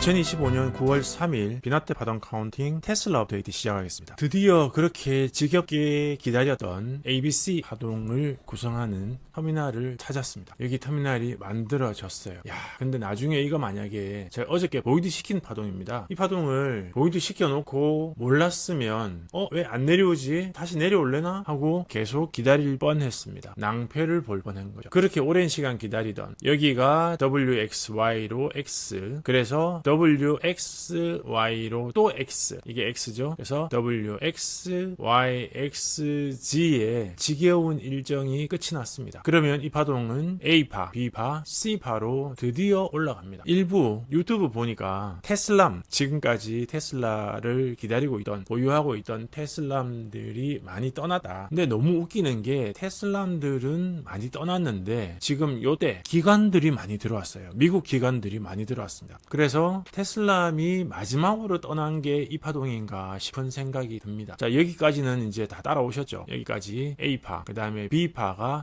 2025년 9월 3일 비나테 파동 카운팅 테슬라 업데이트 시작하겠습니다. 드디어 그렇게 지겹게 기다렸던 ABC 파동을 구성하는 터미널을 찾았습니다. 여기 터미널이 만들어졌어요. 야, 근데 나중에 이거 만약에 제가 어저께 보이드 시킨 파동입니다. 이 파동을 보이드 시켜놓고 몰랐으면 어, 왜 안 내려오지? 다시 내려올래나? 하고 계속 기다릴 뻔했습니다. 낭패를 볼 뻔한 거죠. 그렇게 오랜 시간 기다리던 여기가 WXY로 X 그래서 WXY로 또 X 이게 X죠. 그래서 WXYXG의 지겨운 일정이 끝이 났습니다. 그러면 이 파동은 A파, B파, C파로 드디어 올라갑니다. 일부 유튜브 보니까 테슬람 지금까지 테슬라를 기다리고 있던 보유하고 있던 테슬람들이 많이 떠났다. 근데 너무 웃기는 게 테슬람들은 많이 떠났는데 지금 요때 기관들이 많이 들어왔어요. 미국 기관들이 많이 들어왔습니다. 그래서 테슬람이 마지막으로 떠난 게 이 파동인가 싶은 생각이 듭니다. 자, 여기까지는 이제 다 따라오셨죠. 여기까지 A파, 그 다음에 B파가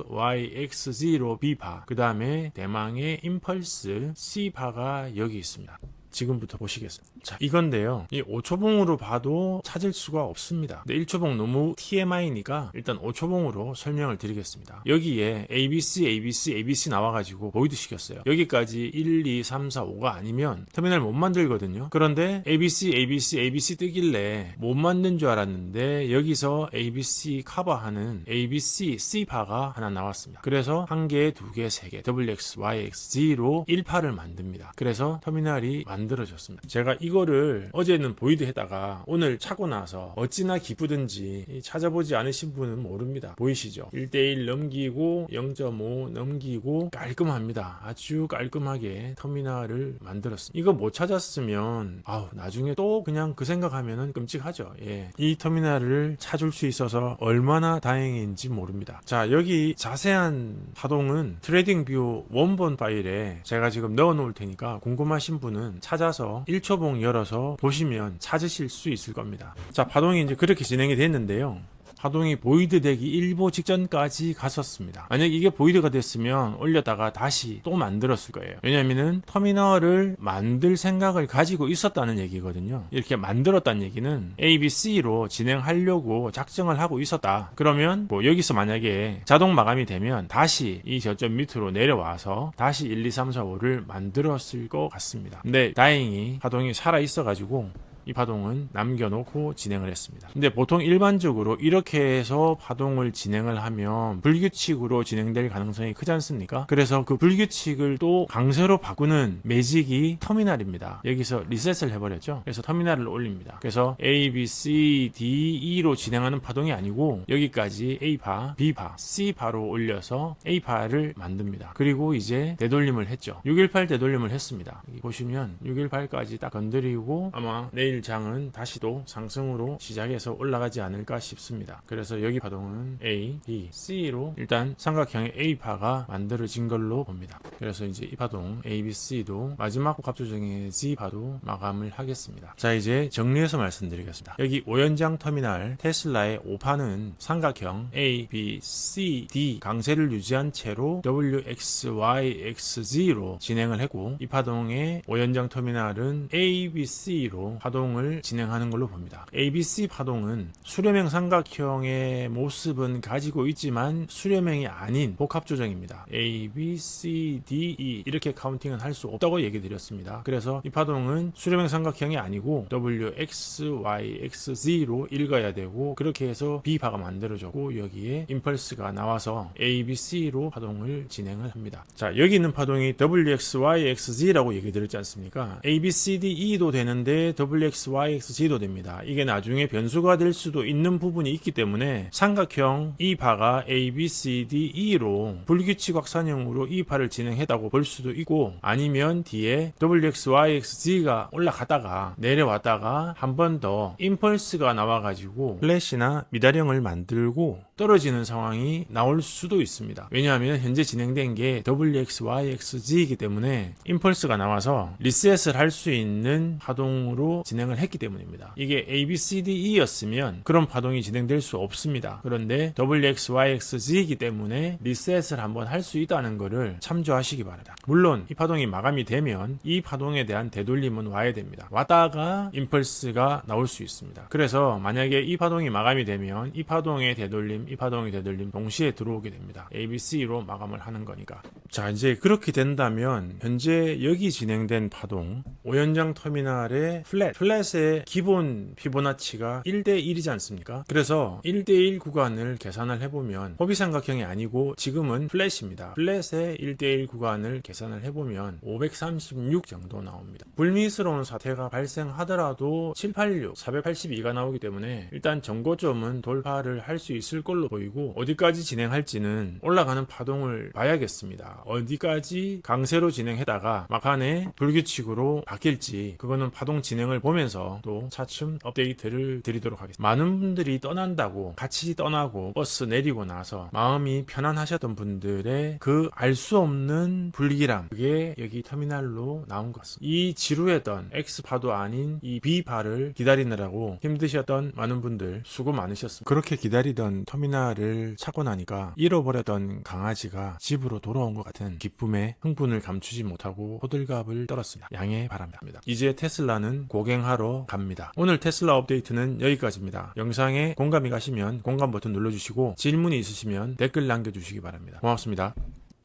WXYXZ로 B파, 그 다음에 대망의 임펄스 C파가 여기 있습니다. 지금부터 보시겠습니다. 자, 이건데요. 이 5초봉으로 봐도 찾을 수가 없습니다. 근데 1초봉 너무 TMI니까 일단 5초봉으로 설명을 드리겠습니다. 여기에 ABC, ABC, ABC 나와가지고 보이드 시켰어요. 여기까지 1, 2, 3, 4, 5가 아니면 터미널 못 만들거든요. 그런데 ABC, ABC, ABC 뜨길래 못 만든 줄 알았는데 여기서 ABC 커버하는 ABC, C파가 하나 나왔습니다. 그래서 한 개, 두 개, 세 개, WX, YX, Z로 1파를 만듭니다. 그래서 터미널이 만들 어졌습니다. 제가 이거를 어제는 보이드 했다가 오늘 차고 나서 어찌나 기쁘든지 찾아보지 않으신 분은 모릅니다. 보이시죠? 1대1 넘기고 0.5 넘기고 깔끔합니다. 아주 깔끔하게 터미널을 만들었습니다. 이거 못 찾았으면 아우 나중에 또 그냥 그 생각하면은 끔찍하죠. 예. 이 터미널을 찾을 수 있어서 얼마나 다행인지 모릅니다. 자 여기 자세한 파동은 트레이딩 뷰 원본 파일에 제가 지금 넣어 놓을 테니까 궁금하신 분은 찾아 서 1초봉 열어서 보시면 찾으실 수 있을 겁니다. 자, 파동이 이제 그렇게 진행이 됐는데요. 파동이 보이드 되기 일보 직전까지 갔었습니다. 만약 이게 보이드가 됐으면 올렸다가 다시 또 만들었을 거예요. 왜냐면은 터미널을 만들 생각을 가지고 있었다는 얘기거든요. 이렇게 만들었다는 얘기는 A, B, C로 진행하려고 작정을 하고 있었다. 그러면 뭐 여기서 만약에 자동 마감이 되면 다시 이 저점 밑으로 내려와서 다시 1, 2, 3, 4, 5를 만들었을 것 같습니다. 근데 다행히 파동이 살아 있어가지고 이 파동은 남겨놓고 진행을 했습니다. 근데 보통 일반적으로 이렇게 해서 파동을 진행을 하면 불규칙으로 진행될 가능성이 크지 않습니까? 그래서 그 불규칙을 또 강세로 바꾸는 매직이 터미널입니다. 여기서 리셋을 해버렸죠. 그래서 터미널을 올립니다. 그래서 A, B, C, D, E로 진행하는 파동이 아니고 여기까지 A파, B파, C파로 올려서 A파를 만듭니다. 그리고 이제 되돌림을 했죠. 618 되돌림을 했습니다. 보시면 618까지 딱 건드리고 아마 내일 장은 다시 또 상승으로 시작해서 올라가지 않을까 싶습니다. 그래서 여기 파동은 A, B, C로 일단 삼각형의 A파가 만들어진 걸로 봅니다. 그래서 이제 이 파동 A, B, C도 마지막 갑조정의 G파도 마감을 하겠습니다. 자 이제 정리해서 말씀드리겠습니다. 여기 오연장 터미널 테슬라의 5파는 삼각형 A, B, C, D 강세를 유지한 채로 W, X, Y, X, Z로 진행을 했고 이 파동의 오연장 터미널은 A, B, C로 파동 을 진행하는 걸로 봅니다. ABC 파동은 수렴형 삼각형의 모습은 가지고 있지만 수렴형이 아닌 복합 조정입니다. A, B, C, D, E 이렇게 카운팅은 할 수 없다고 얘기 드렸습니다. 그래서 이 파동은 수렴형 삼각형이 아니고 W, X, Y, X, Z로 읽어야 되고 그렇게 해서 B파가 만들어졌고 여기에 임펄스가 나와서 A, B, C로 파동을 진행을 합니다. 자 여기 있는 파동이 W, X, Y, X, Z라고 얘기 드렸지 않습니까? A, B, C, D, E도 되는데 W, X, X, Z도 됩니다. 이게 나중에 변수가 될 수도 있는 부분이 있기 때문에 삼각형 이 파가 A, B, C, D, E로 불규칙 확산형으로 이 파를 진행했다고 볼 수도 있고 아니면 뒤에 W, X, Y, X, Z가 올라가다가 내려왔다가 한 번 더 임펄스가 나와가지고 플래시나 미다령을 만들고 떨어지는 상황이 나올 수도 있습니다. 왜냐하면 현재 진행된 게 WX, YX, Z이기 때문에 임펄스가 나와서 리셋을 할 수 있는 파동으로 진행 진행을 했기 때문입니다. 이게 ABCDE였으면 그런 파동이 진행될 수 없습니다. 그런데 WXYXZ이기 때문에 리셋을 한번 할 수 있다는 것을 참조하시기 바랍니다. 물론 이 파동이 마감이 되면 이 파동에 대한 되돌림은 와야 됩니다. 왔다가 임펄스가 나올 수 있습니다. 그래서 만약에 이 파동이 마감이 되면 이 파동의 되돌림, 이 파동의 되돌림 동시에 들어오게 됩니다. ABC로 마감을 하는 거니까. 자, 이제 그렇게 된다면 현재 여기 진행된 파동 오연장 터미널의 플랫, 플랫의 기본 피보나치가 1대 1이지 않습니까? 그래서 1대 1 구간을 계산을 해보면 호비삼각형이 아니고 지금은 플랫입니다. 플랫의 1대 1 구간을 계산을 해보면 536 정도 나옵니다. 불미스러운 사태가 발생하더라도 786, 482가 나오기 때문에 일단 정고점은 돌파를 할 수 있을 걸로 보이고 어디까지 진행할지는 올라가는 파동을 봐야겠습니다. 어디까지 강세로 진행했다가 막판에 불규칙으로 바뀔지 그거는 파동 진행을 보면서 또 차츰 업데이트를 드리도록 하겠습니다. 많은 분들이 떠난다고 같이 떠나고 버스 내리고 나서 마음이 편안하셨던 분들의 그 알 수 없는 불길함 그게 여기 터미널로 나온 것 같습니다. 이 지루했던 X파도 아닌 이 B파를 기다리느라고 힘드셨던 많은 분들 수고 많으셨습니다. 그렇게 기다리던 터미널을 찾고 나니까 잃어버렸던 강아지가 집으로 돌아온 것 같은 기쁨에 흥분을 감추지 못하고 호들갑을 떨었습니다. 양해 바랍니다. 이제 테슬라는 고갱하러 갑니다. 오늘 테슬라 업데이트는 여기까지입니다. 영상에 공감이 가시면 공감 버튼 눌러주시고 질문이 있으시면 댓글 남겨주시기 바랍니다. 고맙습니다.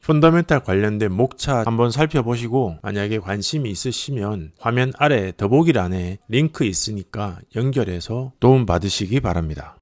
펀더멘탈 관련된 목차 한번 살펴보시고 만약에 관심이 있으시면 화면 아래 더보기란에 링크 있으니까 연결해서 도움 받으시기 바랍니다.